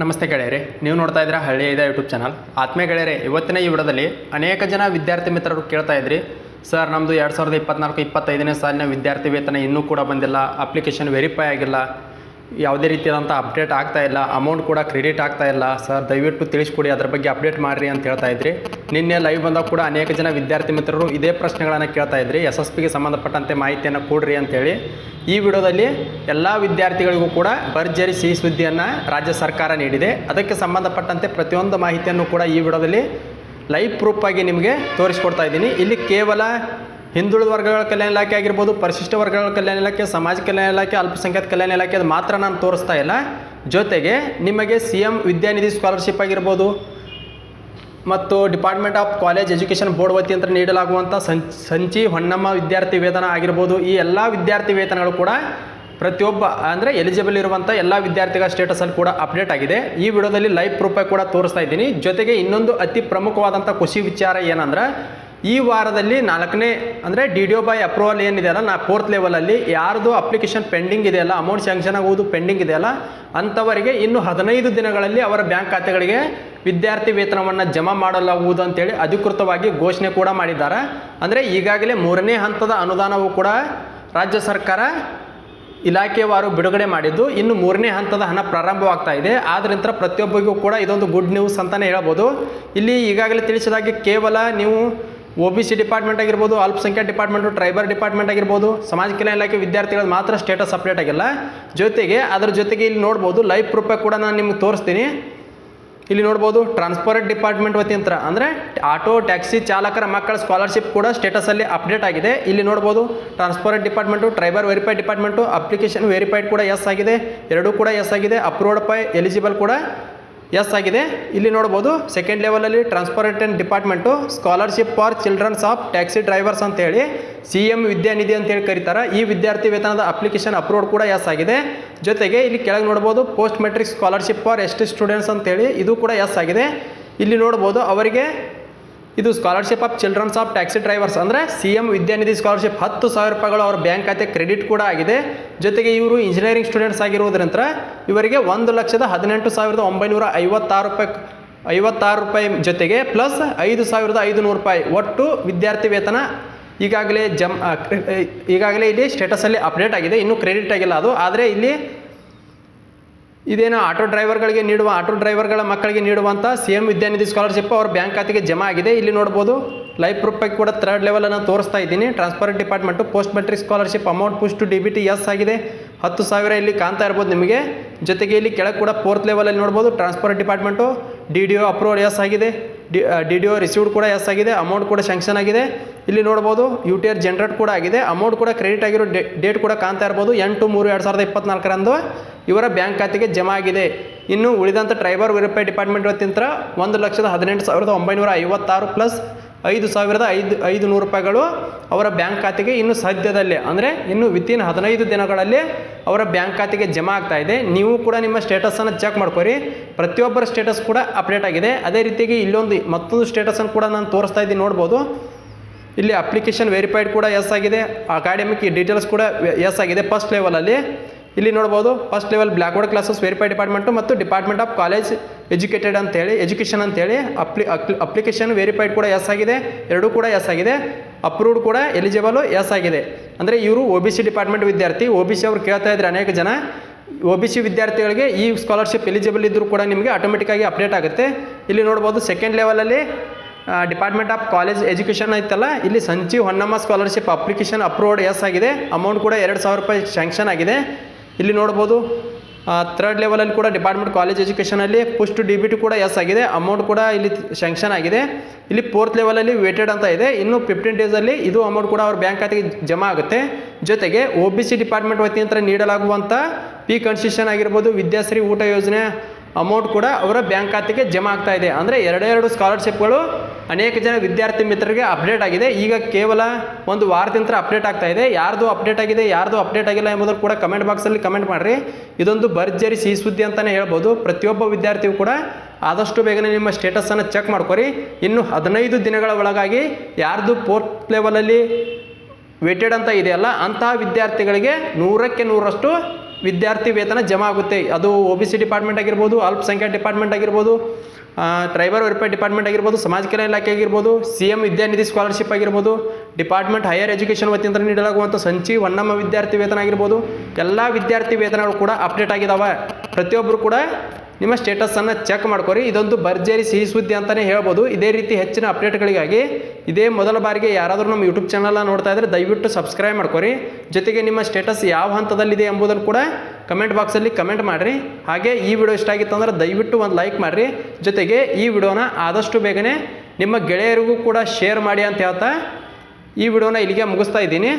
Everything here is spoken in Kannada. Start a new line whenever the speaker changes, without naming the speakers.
ನಮಸ್ತೆ ಗೆಳೆಯರೆ, ನೀವು ನೋಡ್ತಾ ಇದ್ದೀರಾ ಹಳ್ಳಿ ಇದೆ ಯೂಟ್ಯೂಬ್ ಚಾನಲ್ ಆತ್ಮೀಯ ಗೆಳೆಯರೆ, ಇವತ್ತಿನ ಈ ವಿಡದಲ್ಲಿ ಅನೇಕ ಜನ ವಿದ್ಯಾರ್ಥಿ ಮಿತ್ರರು ಕೇಳ್ತಾ ಇದ್ರಿ. ಸರ್ ನಮ್ಮದು ಎರಡು ಸಾವಿರದ ಇಪ್ಪತ್ನಾಲ್ಕು, ಇಪ್ಪತ್ತೈದನೇ ಸಾಲಿನ ವಿದ್ಯಾರ್ಥಿ ವೇತನ ಇನ್ನೂ ಕೂಡ ಬಂದಿಲ್ಲ ಅಪ್ಲಿಕೇಶನ್ ವೆರಿಫೈ ಆಗಿಲ್ಲ. ಯಾವುದೇ ರೀತಿಯಾದಂಥ ಅಪ್ಡೇಟ್ ಆಗ್ತಾ ಇಲ್ಲ ಅಮೌಂಟ್ ಕೂಡ ಕ್ರೆಡಿಟ್ ಆಗ್ತಾ ಇಲ್ಲ. ಸರ್ ದಯವಿಟ್ಟು ತಿಳಿಸ್ಕೊಡಿ, ಅದ್ರ ಬಗ್ಗೆ ಅಪ್ಡೇಟ್ ಮಾಡಿರಿ ಅಂತ ಹೇಳ್ತಾ ಇದ್ರಿ. ನಿನ್ನೆ ಲೈವ್ ಬಂದಾಗ ಕೂಡ ಅನೇಕ ಜನ ವಿದ್ಯಾರ್ಥಿ ಮಿತ್ರರು ಇದೇ ಪ್ರಶ್ನೆಗಳನ್ನು ಕೇಳ್ತಾ ಇದ್ರಿ. ಎಸ್ ಎಸ್ ಪಿಗೆ ಸಂಬಂಧಪಟ್ಟಂತೆ ಮಾಹಿತಿಯನ್ನು ಕೊಡ್ರಿ ಅಂತೇಳಿ ಈ ವಿಡಿಯೋದಲ್ಲಿ ಎಲ್ಲ ವಿದ್ಯಾರ್ಥಿಗಳಿಗೂ ಕೂಡ ಭರ್ಜರಿ ಸಿಹಿ ಸುದ್ದಿಯನ್ನು ರಾಜ್ಯ ಸರ್ಕಾರ ನೀಡಿದೆ. ಅದಕ್ಕೆ ಸಂಬಂಧಪಟ್ಟಂತೆ ಪ್ರತಿಯೊಂದು ಮಾಹಿತಿಯನ್ನು ಕೂಡ ಈ ವಿಡಿಯೋದಲ್ಲಿ ಲೈವ್ ಪ್ರೂಫ್ ಆಗಿ ನಿಮಗೆ ತೋರಿಸ್ಕೊಡ್ತಾ ಇದ್ದೀನಿ. ಇಲ್ಲಿ ಕೇವಲ ಹಿಂದುಳಿದ ವರ್ಗಗಳ ಕಲ್ಯಾಣ ಇಲಾಖೆ ಆಗಿರ್ಬೋದು, ಪರಿಶಿಷ್ಟ ವರ್ಗಗಳ ಕಲ್ಯಾಣ ಇಲಾಖೆ, ಸಮಾಜ ಕಲ್ಯಾಣ ಇಲಾಖೆ, ಅಲ್ಪಸಂಖ್ಯಾತ ಕಲ್ಯಾಣ ಇಲಾಖೆ, ಅದು ಮಾತ್ರ ನಾನು ತೋರಿಸ್ತಾ ಇಲ್ಲ. ಜೊತೆಗೆ ನಿಮಗೆ ಸಿ ಎಂ ವಿದ್ಯಾನಿಧಿ ಸ್ಕಾಲರ್ಶಿಪ್ ಆಗಿರ್ಬೋದು ಮತ್ತು department of college education board ವತಿಯಿಂದ ನೀಡಲಾಗುವಂಥ ಸಂಚಿ ಹೊನ್ನಮ್ಮ ವಿದ್ಯಾರ್ಥಿ ವೇತನ ಆಗಿರ್ಬೋದು, ಈ ಎಲ್ಲ ವಿದ್ಯಾರ್ಥಿ ವೇತನಗಳು ಕೂಡ ಪ್ರತಿಯೊಬ್ಬ, ಅಂದರೆ ಎಲಿಜಿಬಲ್ ಇರುವಂಥ ಎಲ್ಲ ವಿದ್ಯಾರ್ಥಿಗಳ ಸ್ಟೇಟಸಲ್ಲಿ ಕೂಡ ಅಪ್ಡೇಟ್ ಆಗಿದೆ. ಈ ವಿಡಿಯೋದಲ್ಲಿ ಲೈವ್ ಪ್ರೂಫಾಗಿ ಕೂಡ ತೋರಿಸ್ತಾ ಇದ್ದೀನಿ. ಜೊತೆಗೆ ಇನ್ನೊಂದು ಅತಿ ಪ್ರಮುಖವಾದಂಥ ಖುಷಿ ವಿಚಾರ ಏನಂದ್ರೆ ಈ ವಾರದಲ್ಲಿ ನಾಲ್ಕನೇ, ಅಂದರೆ D D O by approval ಏನಿದೆಯಲ್ಲ ನಾ ಫೋರ್ತ್ ಲೆವೆಲಲ್ಲಿ ಯಾರ್ದು ಅಪ್ಲಿಕೇಶನ್ ಪೆಂಡಿಂಗ್ ಇದೆಯಲ್ಲ ಅಮೌಂಟ್ ಸ್ಯಾಂಕ್ಷನ್ ಆಗುವುದು ಪೆಂಡಿಂಗ್ ಇದೆಯಲ್ಲ ಅಂಥವರಿಗೆ ಇನ್ನು ಹದಿನೈದು ದಿನಗಳಲ್ಲಿ ಅವರ ಬ್ಯಾಂಕ್ ಖಾತೆಗಳಿಗೆ ವಿದ್ಯಾರ್ಥಿ ವೇತನವನ್ನು ಜಮಾ ಮಾಡಲಾಗುವುದು ಅಂತೇಳಿ ಅಧಿಕೃತವಾಗಿ ಘೋಷಣೆ ಕೂಡ ಮಾಡಿದ್ದಾರೆ. ಅಂದರೆ ಈಗಾಗಲೇ ಮೂರನೇ ಹಂತದ ಅನುದಾನವು ಕೂಡ ರಾಜ್ಯ ಸರ್ಕಾರ ಇಲಾಖೆವಾರು ಬಿಡುಗಡೆ ಮಾಡಿದ್ದು, ಇನ್ನು ಮೂರನೇ ಹಂತದ ಹಣ ಪ್ರಾರಂಭವಾಗ್ತಾ ಇದೆ. ಆದ್ರಿಂದ ಪ್ರತಿಯೊಬ್ಬರಿಗೂ ಕೂಡ ಇದೊಂದು ಗುಡ್ ನ್ಯೂಸ್ ಅಂತಲೇ ಹೇಳ್ಬೋದು. ಇಲ್ಲಿ ಈಗಾಗಲೇ ತಿಳಿಸಿದಾಗೆ ಕೇವಲ ನೀವು ಒ ಬಿ ಸಿ ಡಿಪಾರ್ಟ್ಮೆಂಟ್ ಆಗಿರ್ಬೋದು, ಅಲ್ಪಸಂಖ್ಯಾತ ಡಿಪಾರ್ಟ್ಮೆಂಟು ಟ್ರೈಬರ್ ಡಿಪಾರ್ಟ್ಮೆಂಟ್ ಆಗಿರ್ಬೋದು ಸಮಾಜ ಕಲ್ಯಾಣ ಇಲಾಖೆ ವಿದ್ಯಾರ್ಥಿಗಳು ಮಾತ್ರ ಸ್ಟೇಟಸ್ ಅಪ್ಡೇಟ್ ಆಗಿಲ್ಲ. ಜೊತೆಗೆ, ಅದರ ಜೊತೆಗೆ ಇಲ್ಲಿ ನೋಡ್ಬೋದು ಲೈವ್ ಪ್ರೂಫಾಗಿ ಕೂಡ ನಾನು ನಿಮ್ಗೆ ತೋರಿಸ್ತೀನಿ. ಇಲ್ಲಿ ನೋಡ್ಬೋದು ಟ್ರಾನ್ಸ್ಪೋರ್ಟ್ ಡಿಪಾರ್ಟ್ಮೆಂಟ್ ವತಿಯಂತ್ರ ಅಂದರೆ ಆಟೋ ಟ್ಯಾಕ್ಸಿ ಚಾಲಕರ ಮಕ್ಕಳ ಸ್ಕಾಲರ್ಶಿಪ್ ಕೂಡ ಸ್ಟೇಟಸಲ್ಲಿ ಅಪ್ಡೇಟ್ ಆಗಿದೆ. ಇಲ್ಲಿ ನೋಡ್ಬೋದು transport department tribal verified department application verified ಕೂಡ ಎಸ್ ಆಗಿದೆ. ಎರಡೂ ಕೂಡ ಎಸ್ ಆಗಿದೆ. ಅಪ್ರೂವ್ಡ್ ಪೈ ಎಲಿಜಿಬಲ್ ಕೂಡ ಎಸ್ ಆಗಿದೆ. ಇಲ್ಲಿ ನೋಡ್ಬೋದು ಸೆಕೆಂಡ್ ಲೆವೆಲಲ್ಲಿ transport and department scholarship for childrens of taxi drivers ಅಂತೇಳಿ ಸಿ ಎಂ ವಿದ್ಯಾನಿಧಿ ಅಂತೇಳಿ ಕರೀತಾರೆ. ಈ ವಿದ್ಯಾರ್ಥಿ ವೇತನದ ಅಪ್ಲಿಕೇಶನ್ ಅಪ್ರೂವ್ಡ್ ಕೂಡ ಎಸ್ ಆಗಿದೆ. ಜೊತೆಗೆ ಇಲ್ಲಿ ಕೆಳಗೆ ನೋಡ್ಬೋದು post matric scholarship for S T students ಅಂತೇಳಿ ಇದು ಕೂಡ ಎಸ್ ಆಗಿದೆ. ಇಲ್ಲಿ ನೋಡ್ಬೋದು ಅವರಿಗೆ ಇದು scholarship of childrens of taxi drivers ಅಂದರೆ ಸಿ ಎಂ ವಿದ್ಯಾನಿಧಿ ಸ್ಕಾಲರ್ಶಿಪ್ ಹತ್ತು ಸಾವಿರ ರೂಪಾಯಿಗಳು ಅವರ ಬ್ಯಾಂಕ್ ಖಾತೆ ಕ್ರೆಡಿಟ್ ಕೂಡ ಆಗಿದೆ. ಜೊತೆಗೆ ಇವರು ಇಂಜಿನಿಯರಿಂಗ್ ಸ್ಟೂಡೆಂಟ್ಸ್ ಆಗಿರುವುದರಿಂದ ಇವರಿಗೆ ಒಂದು ಲಕ್ಷದ ಹದಿನೆಂಟು ಸಾವಿರದ ಒಂಬೈನೂರ ಐವತ್ತಾರು ರೂಪಾಯಿ ಐವತ್ತಾರು ರೂಪಾಯಿ ಜೊತೆಗೆ ಪ್ಲಸ್ ಐದು ಸಾವಿರದ ಐದು ನೂರು ರೂಪಾಯಿ ಒಟ್ಟು ವಿದ್ಯಾರ್ಥಿ ವೇತನ ಈಗಾಗಲೇ ಜಮ್ ಈಗಾಗಲೇ ಇಲ್ಲಿ ಸ್ಟೇಟಸಲ್ಲಿ ಅಪ್ಡೇಟ್ ಆಗಿದೆ. ಇನ್ನೂ ಕ್ರೆಡಿಟ್ ಆಗಿಲ್ಲ ಅದು. ಆದರೆ ಇಲ್ಲಿ ಇದೇನು ಆಟೋ ಡ್ರೈವರ್ಗಳಿಗೆ ನೀಡುವ, ಆಟೋ ಡ್ರೈವರ್ಗಳ ಮಕ್ಕಳಿಗೆ ನೀಡುವಂಥ ಸಿ ಎಂ ವಿದ್ಯಾನಿಧಿ ಸ್ಕಾಲರ್ಶಿಪ್ ಅವ್ರ ಬ್ಯಾಂಕ್ ಖಾತೆಗೆ ಜಮಾ ಆಗಿದೆ. ಇಲ್ಲಿ ನೋಡ್ಬೋದು, ಲೈಫ್ ಪ್ರೂಫಾಗಿ ಕೂಡ ಥರ್ಡ್ ಲೆವೆಲನ್ನು ತೋರಿಸ್ತಾ ಇದ್ದೀನಿ. Transport department post matric scholarship amount push to D B T yes ಆಗಿದೆ. ಹತ್ತು ಸಾವಿರ ಇಲ್ಲಿ ಕಾಣ್ತಾ ಇರ್ಬೋದು ನಿಮಗೆ. ಜೊತೆಗೆ ಇಲ್ಲಿ ಕೆಳಗೆ ಕೂಡ ಫೋರ್ತ್ ಲೆವೆಲಲ್ಲಿ ನೋಡ್ಬೋದು transport department D D O approval yes ಆಗಿದೆ. D D D O received ಕೂಡ ಎಸ್ ಆಗಿದೆ. ಅಮೌಂಟ್ ಕೂಡ ಸ್ಯಾಂಕ್ಷನ್ ಆಗಿದೆ. ಇಲ್ಲಿ ನೋಡ್ಬೋದು ಯು ಟಿ ಆರ್ ಜನರೇಟ್ ಕೂಡ ಆಗಿದೆ. ಅಮೌಂಟ್ ಕೂಡ ಕ್ರೆಡಿಟ್ ಆಗಿರೋ ಡೇಟ್ ಕೂಡ ಕಾಣ್ತಾ ಇರ್ಬೋದು. ಎಂಟು ಮೂರು ಎರಡು ಸಾವಿರದ ಇಪ್ಪತ್ನಾಲ್ಕರಂದು. ಇವರ ಬ್ಯಾಂಕ್ ಖಾತೆಗೆ ಜಮಾ ಆಗಿದೆ. ಇನ್ನು ಉಳಿದಂಥ ಟ್ರೈಬರ್ ವೆರಿಫೈ ಡಿಪಾರ್ಟ್ಮೆಂಟ್ ವತಿಯಿಂದ ಒಂದು ಲಕ್ಷದ ಹದಿನೆಂಟು ಸಾವಿರದ ಒಂಬೈನೂರ ಐವತ್ತಾರು ಪ್ಲಸ್ ಐದು ಸಾವಿರದ ಐದು ಐದು ನೂರು ರೂಪಾಯಿಗಳು ಅವರ ಬ್ಯಾಂಕ್ ಖಾತೆಗೆ ಇನ್ನು ಸದ್ಯದಲ್ಲೇ ಅಂದರೆ ಇನ್ನು ವಿತಿನ್ ಹದಿನೈದು ದಿನಗಳಲ್ಲಿ ಅವರ ಬ್ಯಾಂಕ್ ಖಾತೆಗೆ ಜಮಾ ಆಗ್ತಾ ಇದೆ. ನೀವು ಕೂಡ ನಿಮ್ಮ ಸ್ಟೇಟಸನ್ನು ಚೆಕ್ ಮಾಡ್ಕೊರಿ. ಪ್ರತಿಯೊಬ್ಬರ ಸ್ಟೇಟಸ್ ಕೂಡ ಅಪ್ಡೇಟ್ ಆಗಿದೆ. ಅದೇ ರೀತಿಯಾಗಿ ಇಲ್ಲೊಂದು ಮತ್ತೊಂದು ಸ್ಟೇಟಸನ್ನು ಕೂಡ ನಾನು ತೋರಿಸ್ತಾ ಇದ್ದೀನಿ ನೋಡ್ಬೋದು. ಇಲ್ಲಿ ಅಪ್ಲಿಕೇಶನ್ ವೆರಿಫೈಡ್ ಕೂಡ ಎಸ್ ಆಗಿದೆ. ಅಕಾಡೆಮಿಕ್ ಡೀಟೇಲ್ಸ್ ಕೂಡ ಎಸ್ ಆಗಿದೆ ಫಸ್ಟ್ ಲೆವೆಲಲ್ಲಿ ಇಲ್ಲಿ ನೋಡ್ಬೋದು first level black board classes verify department ಮತ್ತು ಡಿಪಾರ್ಟ್ಮೆಂಟ್ ಆಫ್ ಕಾಲೇಜ್ ಎಜುಕೇಟೆಡ್ ಅಂತೇಳಿ ಎಜುಕೇಷನ್ ಅಂತೇಳಿ. ಅಪ್ಲಿ ಅಪ್ಲಿಕೇಶನ್ ವೆರಿಫೈಡ್ ಕೂಡ ಎಸ್ ಆಗಿದೆ, ಎರಡೂ ಕೂಡ ಎಸ್ ಆಗಿದೆ ಅಪ್ರೂವ್ಡ್ ಕೂಡ ಎಲಿಜಿಬಲು ಎಸ್ ಆಗಿದೆ. ಅಂದರೆ ಇವರು ಒ ಬಿ ಸಿ ಡಿಪಾರ್ಟ್ಮೆಂಟ್ ವಿದ್ಯಾರ್ಥಿ ಒ ಬಿ ಸಿ ಅವ್ರು ಕೇಳ್ತಾ ಇದ್ದಾರೆ ಅನೇಕ ಜನ ಒ ಬಿ ಸಿ ವಿದ್ಯಾರ್ಥಿಗಳಿಗೆ ಈ ಸ್ಕಾಲರ್ಶಿಪ್ ಎಲಿಜಿಬಲ್ ಇದ್ದರೂ ಕೂಡ ನಿಮಗೆ ಆಟೋಮೆಟಿಕ್ಕಾಗಿ ಅಪ್ಡೇಟ್ ಆಗುತ್ತೆ. ಇಲ್ಲಿ ನೋಡ್ಬೋದು ಸೆಕೆಂಡ್ ಲೆವೆಲಲ್ಲಿ ಡಿಪಾರ್ಟ್ಮೆಂಟ್ ಆಫ್ ಕಾಲೇಜ್ ಎಜುಕೇಷನ್ ಐತಲ್ಲ, ಇಲ್ಲಿ Sanchi Honnamma scholarship application approved yes ಆಗಿದೆ. ಅಮೌಂಟ್ ಕೂಡ ಎರಡು ಸಾವಿರ ರೂಪಾಯಿ ಶ್ಯಾಂಕ್ಷನ್ ಆಗಿದೆ. ಇಲ್ಲಿ ನೋಡ್ಬೋದು ಥರ್ಡ್ ಲೆವೆಲಲ್ಲಿ ಕೂಡ ಡಿಪಾರ್ಟ್ಮೆಂಟ್ ಕಾಲೇಜ್ ಎಜುಕೇಷನಲ್ಲಿ ಪುಸ್ಟ್ ಡಿ ಬಿ ಟಿ ಕೂಡ ಎಸ್ ಆಗಿದೆ ಅಮೌಂಟ್ ಕೂಡ ಇಲ್ಲಿ ಶ್ಯಾಂಕ್ಷನ್ ಆಗಿದೆ. ಇಲ್ಲಿ ಫೋರ್ತ್ ಲೆವೆಲಲ್ಲಿ ವೇಟೆಡ್ ಅಂತ ಇದೆ, ಇನ್ನು ಫಿಫ್ಟೀನ್ ಡೇಸಲ್ಲಿ ಇದು ಅಮೌಂಟ್ ಕೂಡ ಅವ್ರ ಬ್ಯಾಂಕ್ ಖಾತೆಗೆ ಜಮಾ ಆಗುತ್ತೆ. ಜೊತೆಗೆ ಒ ಬಿ ಸಿ ಡಿಪಾರ್ಟ್ಮೆಂಟ್ ವತಿಯಿಂದ ನೀಡಲಾಗುವಂಥ ಪಿ ಕನ್ಸಿಷನ್ ಆಗಿರ್ಬೋದು, ವಿದ್ಯಾಶ್ರೀ ಊಟ ಯೋಜನೆ ಅಮೌಂಟ್ ಕೂಡ ಅವರ ಬ್ಯಾಂಕ್ ಖಾತೆಗೆ ಜಮಾ ಆಗ್ತಾ ಇದೆ. ಅಂದರೆ ಎರಡೆರಡು ಸ್ಕಾಲರ್ಶಿಪ್ಗಳು ಅನೇಕ ಜನ ವಿದ್ಯಾರ್ಥಿ ಮಿತ್ರರಿಗೆ ಅಪ್ಡೇಟ್ ಆಗಿದೆ. ಈಗ ಕೇವಲ ಒಂದು ವಾರದಿಂದ ಅಪ್ಡೇಟ್ ಆಗ್ತಾ ಇದೆ. ಯಾರ್ದು ಅಪ್ಡೇಟ್ ಆಗಿದೆ, ಯಾರ್ದು ಅಪ್ಡೇಟ್ ಆಗಿಲ್ಲ ಎಂಬುದನ್ನು ಕೂಡ ಕಮೆಂಟ್ ಬಾಕ್ಸಲ್ಲಿ ಕಮೆಂಟ್ ಮಾಡಿರಿ. ಇದೊಂದು ಭರ್ಜರಿ ಸಿಹಿ ಸುದ್ದಿ ಅಂತಲೇ ಹೇಳ್ಬೋದು. ಪ್ರತಿಯೊಬ್ಬ ವಿದ್ಯಾರ್ಥಿಯು ಕೂಡ ಆದಷ್ಟು ಬೇಗನೆ ನಿಮ್ಮ ಸ್ಟೇಟಸನ್ನು ಚೆಕ್ ಮಾಡ್ಕೊರಿ. ಇನ್ನು ಹದಿನೈದು ದಿನಗಳ ಒಳಗಾಗಿ ಯಾರ್ದು ಪೋರ್ಟ್ ಲೆವೆಲಲ್ಲಿ ವೇಟೆಡ್ ಅಂತ ಇದೆಯಲ್ಲ, ಅಂತಹ ವಿದ್ಯಾರ್ಥಿಗಳಿಗೆ ನೂರಕ್ಕೆ ನೂರಷ್ಟು ವಿದ್ಯಾರ್ಥಿ ವೇತನ ಜಮಾ ಆಗುತ್ತೆ. ಅದು ಒ ಬಿ ಸಿ ಡಿಪಾರ್ಟ್ಮೆಂಟ್ ಆಗಿರ್ಬೋದು, ಅಲ್ಪಸಂಖ್ಯಾತ ಡಿಪಾರ್ಟ್ಮೆಂಟ್ ಆಗಿರ್ಬೋದು ಟ್ರೈಬಲ್ ವೆಲ್ಫೇರ್ ಡಿಪಾರ್ಟ್ಮೆಂಟ್ ಆಗಿರ್ಬೋದು, ಸಮಾಜ ಕಲ್ಯಾಣ ಇಲಾಖೆ ಆಗಿರ್ಬೋದು ಸಿ ಎಂ ವಿದ್ಯಾನಿಧಿ ಸ್ಕಾಲರ್ಶಿಪ್ ಆಗಿರ್ಬೋದು ಡಿಪಾರ್ಟ್ಮೆಂಟ್ ಹೈಯರ್ ಎಜುಕೇಷನ್ ವತಿಯಿಂದ ನೀಡಲಾಗುವಂಥ ಸಂಚಿ ಒನ್ನಮ್ಮ ವಿದ್ಯಾರ್ಥಿ ವೇತನ ಆಗಿರ್ಬೋದು, ಎಲ್ಲ ವಿದ್ಯಾರ್ಥಿ ವೇತನಗಳು ಕೂಡ ಅಪ್ಡೇಟ್ ಆಗಿದ್ದಾವೆ ಪ್ರತಿಯೊಬ್ಬರು ಕೂಡ ನಿಮ್ಮ ಸ್ಟೇಟಸನ್ನು ಚೆಕ್ ಮಾಡ್ಕೊರಿ. ಇದೊಂದು ಭರ್ಜರಿ ಸಿಹಿ ಸುದ್ದಿ ಅಂತಲೇ ಹೇಳ್ಬೋದು. ಇದೇ ರೀತಿ ಹೆಚ್ಚಿನ ಅಪ್ಡೇಟ್ಗಳಿಗಾಗಿ ಇದೇ ಮೊದಲ ಬಾರಿಗೆ ಯಾರಾದರೂ ನಮ್ಮ ಯೂಟ್ಯೂಬ್ ಚಾನಲ್ನ ನೋಡ್ತಾ ಇದ್ದರೆ ದಯವಿಟ್ಟು ಸಬ್ಸ್ಕ್ರೈಬ್ ಮಾಡ್ಕೊರಿ. ಜೊತೆಗೆ ನಿಮ್ಮ ಸ್ಟೇಟಸ್ ಯಾವ ಹಂತದಲ್ಲಿದೆ ಎಂಬುದನ್ನು ಕೂಡ ಕಮೆಂಟ್ ಬಾಕ್ಸಲ್ಲಿ ಕಮೆಂಟ್ ಮಾಡಿರಿ. ಹಾಗೆ ಈ ವಿಡಿಯೋ ಇಷ್ಟ ಆಗಿತ್ತು ಅಂದ್ರೆ ದಯವಿಟ್ಟು ಒಂದು ಲೈಕ್ ಮಾಡಿರಿ. ಜೊತೆಗೆ ಈ ವಿಡಿಯೋನ ಆದಷ್ಟು ಬೇಗನೆ ನಿಮ್ಮ ಗೆಳೆಯರಿಗೂ ಕೂಡ ಶೇರ್ ಮಾಡಿ ಅಂತ ಹೇಳ್ತಾ ಈ ವಿಡಿಯೋನ ಇಲ್ಲಿಗೆ ಮುಗಿಸ್ತಾ ಇದ್ದೀನಿ.